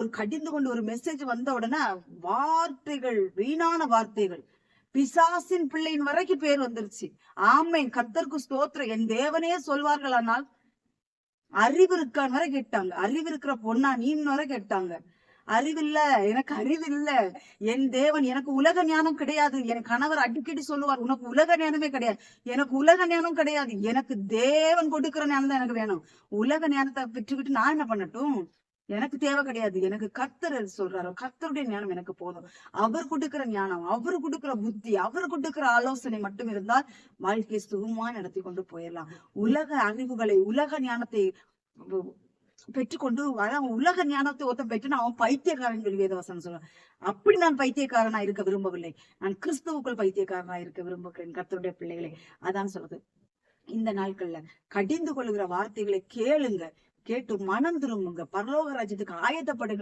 ஒரு கடிந்து கொண்டு ஒரு மெசேஜ் வந்த உடனே வார்த்தைகள் வீணான வார்த்தைகள். பிசாசின் பிள்ளையின் வரைக்கும் பேர் வந்துருச்சு. ஆமை கத்தர்க்கு ஸ்தோத்திரம். என் தேவனே சொல்வார்கள் ஆனால் அறிவு இருக்கான் வரை கேட்டாங்க. அறிவு இருக்கிற பொண்ணா நீன்னு வரை கேட்டாங்க. அறிவில்ல. எனக்கு அறிவில்ல. என் தேவன் எனக்கு உலக ஞானம் கிடையாது. என் கணவர் அடிக்கடி சொல்லுவார் உனக்கு உலக ஞானமே கிடையாது. எனக்கு உலக ஞானம் கிடையாது. எனக்கு தேவன் கொடுக்கிற ஞானம் தான் எனக்கு வேணும். உலக ஞானத்தை பெற்றுக்கிட்டு நான் என்ன பண்ணட்டும்? எனக்கு தேவை கிடையாது. எனக்கு கர்த்தர் சொல்றாரு கர்த்தருடைய ஞானம் எனக்கு போதும். அவர் கொடுக்கிற ஞானம் அவர் கொடுக்கிற புத்தி அவர் கொடுக்கிற ஆலோசனை மட்டும் இருந்தால் வாழ்க்கையை சுகமா நடத்தி கொண்டு போயிடலாம் உலக அறிவுகளை உலக ஞானத்தை பெற்றுக்கொண்டு அதான் உலக ஞானத்தை ஒருத்தன் பெற்று அவன் பைத்தியக்காரன் சொல்லி வேதவசனம் சொல்றான். அப்படி நான் பைத்தியக்காரனா இருக்க விரும்பவில்லை. நான் கிறிஸ்துவுக்குள் பைத்தியக்காரனா இருக்க விரும்புகிறேன் கர்த்தருடைய பிள்ளைகளே. அதான் சொல்றது. இந்த நாட்கள்ல கடிந்து கொள்கிற வார்த்தைகளை கேளுங்க. கேட்டு மனம் திரும்புங்க. பரலோக ராஜ்யத்துக்கு ஆயத்தப்படுங்க